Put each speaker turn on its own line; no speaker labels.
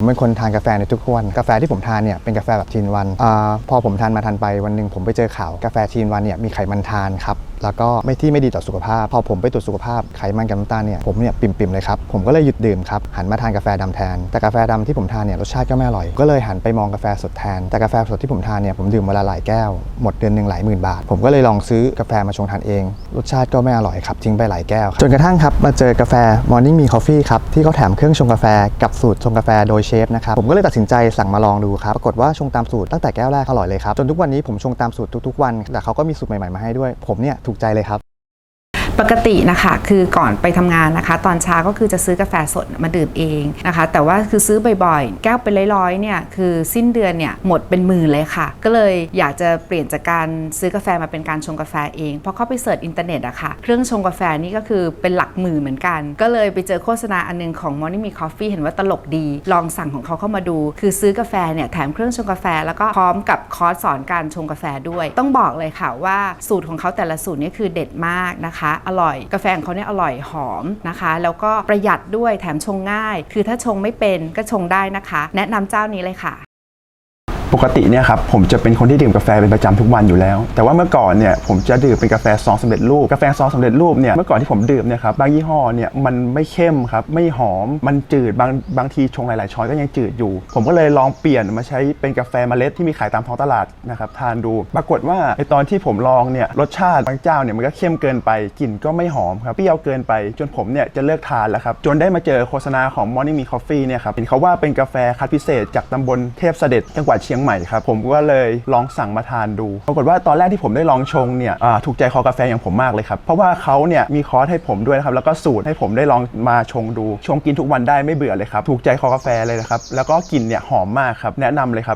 ผมเป็นคนทานกาแฟในทุกวัน กาแฟที่ผมทานเนี่ยเป็นกาแฟแบบทีนวันอาพอผมทานมาทานไปวันหนึ่งผมไปเจอข่าวกาแฟทีนวันเนี่ยมีไขมันทานครับ แล้วก็ไม่ที่ไม่ดีต่อสุขภาพ พอผมไปตรวจสุขภาพไขมันกับน้ำตาลเนี่ยผมเนี่ยปิ่มๆเลยครับผมก็เลยหยุดดื่มครับหันมาทานกาแฟดำแทน แต่กาแฟดำที่ผมทานเนี่ยรสชาติก็ไม่อร่อย ก็เลยหันไปมองกาแฟสดแทน แต่กาแฟสดที่ผมทานเนี่ยผมดื่มเวละหลายแก้ว หมดเดือนหนึ่งหลายหมื่นบาท ผมก็เลยลองซื้อกาแฟมาชงทานเอง รสชาติก็ไม่อร่อยครับทิ้งไปหลายแก้ว จนกระทั่งครับมาเจอกาแฟ Morning Me Coffee ครับที่เขาแถมเครื่องชงกาแฟกับสูตรชงกาแฟโดยเชฟนะครับผมก็เลยตัดสินใจสั่งมาลองดูครับปรากฏว่าชงตามสูตรตั้งแต่แก้วแรกอร่อยเลยครับจนทุกวันนี้ผมชงตามสูตรทุกๆวันแต่เขาก็มีสูตรใหม่ๆมาให้ด้วยผมเนี่ยถูกใจเลยครับ
ปกตินะคะคือก่อนไปทำงานนะคะ ตอนเช้าก็คือจะซื้อกาแฟสดมาดื่มเองนะคะ แต่ว่าคือซื้อบ่อยๆ แก้วเป็นร้อยๆเนี่ยคือสิ้นเดือนเนี่ยหมดเป็นหมื่นเลยค่ะ ก็เลยอยากจะเปลี่ยนจากการซื้อกาแฟมาเป็นการชงกาแฟเองเพราะเข้าไปเสิร์ชอินเทอร์เน็ตอะค่ะเครื่องชงกาแฟนี่ก็คือเป็นหลักหมื่นเหมือนกัน ก็เลยไปเจอโฆษณาอันนึงของ Morning Me Coffee เห็นว่าตลกดี ลองสั่งของเขาเข้ามาดู คือซื้อกาแฟเนี่ยแถมเครื่องชงกาแฟแล้วก็พร้อมกับคอร์สสอนการชงกาแฟด้วย ต้องบอกเลยค่ะว่าสูตรของเขาแต่ละสูตรนี่คือเด็ดมากนะคะอร่อย กาแฟของเขาเนี่ยอร่อยหอมนะคะ แล้วก็ประหยัดด้วยแถมชงง่าย คือถ้าชงไม่เป็นก็ชงได้นะคะ แนะนำเจ้านี้เลยค่ะ
ปกติเนี่ยครับผมจะเป็นคนที่ดื่มกาแฟเป็นประจำทุกวันอยู่แล้ว แต่ว่าเมื่อก่อนเนี่ยผมจะดื่มเป็นกาแฟซองสำเร็จรูปกาแฟซองสำเร็จรูปเนี่ยเมื่อก่อนที่ผมดื่มเนี่ยครับบางยี่ห้อเนี่ยมันไม่เข้มครับไม่หอมมันจืดบางบางทีชงหลายๆช้อนก็ยังจืดอยู่ ผมก็เลยลองเปลี่ยนมาใช้เป็นกาแฟเมล็ดที่มีขายตามท้องตลาดนะครับทานดู ปรากฏว่าในตอนที่ผมลองเนี่ยรสชาติบางเจ้าเนี่ยมันก็เข้มเกินไปกลิ่นก็ไม่หอมครับเปรี้ยวเกินไป จนผมเนี่ยจะเลิกทานแล้วครับจนได้มาเจอโฆษณาของ Morning Me Coffee เนี่ยครับเห็นเขาว่าเป็นกาแฟคัดพิเศษจากตำบลเทพเสด็จจังหวัดเชียงใหม่ครับ ผมก็เลยลองสั่งมาทานดู ปรากฏว่าตอนแรกที่ผมได้ลองชงเนี่ยถูกใจคอกาแฟอย่างผมมากเลยครับ เพราะว่าเขาเนี่ยมีคอร์สให้ผมด้วยนะครับ แล้วก็สูตรให้ผมได้ลองมาชงดู ชงกินทุกวันได้ไม่เบื่อเลยครับ ถูกใจคอกาแฟเลยนะครับ แล้วก็กลิ่นเนี่ยหอมมากครับ แนะนำเลยครับ